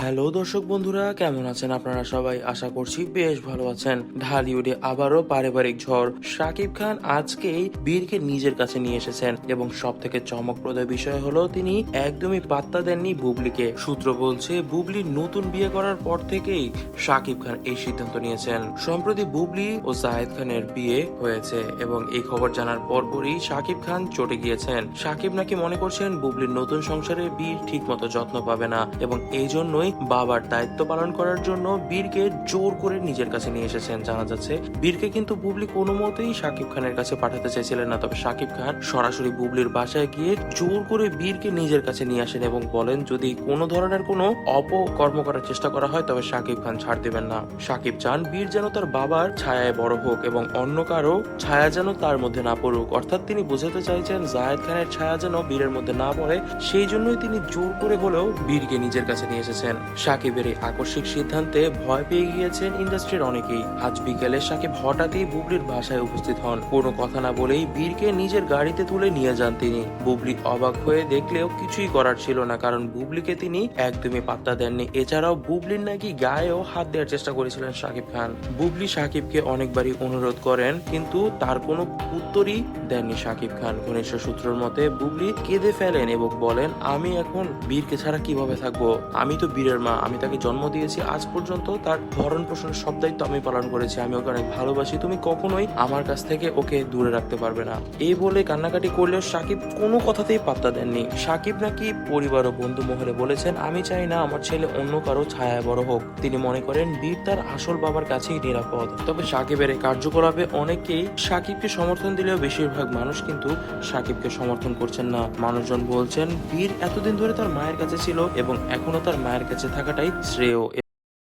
Hello দর্শক বন্ধুরা, কেমন আছেন আপনারা সবাই? আশা করছি বেশ ভালো আছেন। ঢালিউডে আবারও পারিবারিক ঝড় শাকিব খান আজকেই বীরকে নিজের কাছে নিয়ে এসেছেন এবং সব থেকে চমকপ্রদ বিষয় হলো তিনি একদমই পাত্তা দেননি বুবলিকে। সূত্র বলছে বুবলি নতুন বিয়ে করার পর থেকেই শাকিব খান এই সিদ্ধান্ত নিয়েছেন। সম্প্রতি বুবলি ও জাহেদ খানের বিয়ে হয়েছে এবং এই খবর জানার পরপরই শাকিব খান চটে গিয়েছেন। শাকিব নাকি মনে করছেন, বুবলির নতুন সংসারে বীর ঠিক মতো যত্ন পাবে না এবং এই জন্যই বাবার দায়িত্ব পালন করার জন্য বীরকে জোর করে নিজের কাছে নিয়ে এসেছেন, জানা যাচ্ছে। বীরকে কিন্তু বুবলি কোনো মতেই শাকিব খানের কাছে পাঠাতে চাইছিলেন না, তবে শাকিব খান সরাসরি বুবলির বাসায় গিয়ে জোর করে বীরকে নিজের কাছে নিয়ে আসেন এবং বলেন, যদি কোনো ধরনের কোনো অপকর্ম করার চেষ্টা করা হয়, তবে শাকিব খান ছাড় দেবেন না। শাকিব চান বীর যেন তার বাবার ছায়ায় বড় হোক এবং অন্য কারও ছায়া যেন তার মধ্যে না পড়ুক। অর্থাৎ তিনি বোঝাতে চাইছেন, জায়েদ খানের ছায়া যেন বীরের মধ্যে না পড়ে, সেই জন্যই তিনি জোর করে হলেও বীরকে নিজের কাছে নিয়ে এসেছেন। সাকিবের এই আকস্মিক সিদ্ধান্তে ভয় পেয়ে গিয়েছেন ইন্ডাস্ট্রির অনেকেই। আজ বিকেলে সাকিব হঠাৎই বুবলির বাসায় উপস্থিত হন। কোনো কথা না বলেই বীরকে নিজের গাড়িতে তুলে নিয়ে যান তিনি। বুবলি অবাক হয়ে দেখলেও কিছুই করার ছিল না, কারণ বুবলিকে তিনি একদমই পাত্তা দেননি। এছাড়াও বুবলির নাকি গায়েও হাত দেওয়ার চেষ্টা করেছিলেন সাকিব খান। বুবলি সাকিবকে অনেকবারই অনুরোধ করেন, কিন্তু তার কোনো উত্তরই দেননি সাকিব খান। ঘনিষ্ঠ সূত্রের মতে বুবলি কেঁদে ফেলেন এবং বলেন, আমি এখন বীরকে ছাড়া কীভাবে থাকব? আমি তো বীরের মা। আমি তাকে জন্ম দিয়েছি, আজ পর্যন্ত তার ভরণ পোষণের সব দায়িত্ব আমি পালন করেছি। আমি ওকে অনেক ভালোবাসি। তুমি কখনোই আমার কাছ থেকে ওকে দূরে রাখতে পারবে না। এই বলে কান্নাকাটি করলেও সাকিব কোনো কথাতেই পাত্তা দেননি। সাকিব নাকি পরিবার ও বন্ধু মহলে বলেছেন, আমি চাই না আমার ছেলে অন্য কারও ছায়ায় বড় হোক। তিনি মনে করেন, বীর তার আসল বাবার কাছেই নিরাপদ। তবে সাকিবের এই কার্যকলাপে অনেকেই সাকিবকে সমর্থন দিলেও বেশিরভাগ মানুষ কিন্তু সাকিবকে সমর্থন করছেন না। মানুষজন বলছেন, বীর এতদিন ধরে তার মায়ের কাছে ছিল এবং এখনও তার মায়ের কাছে থাকাটাই শ্রেয়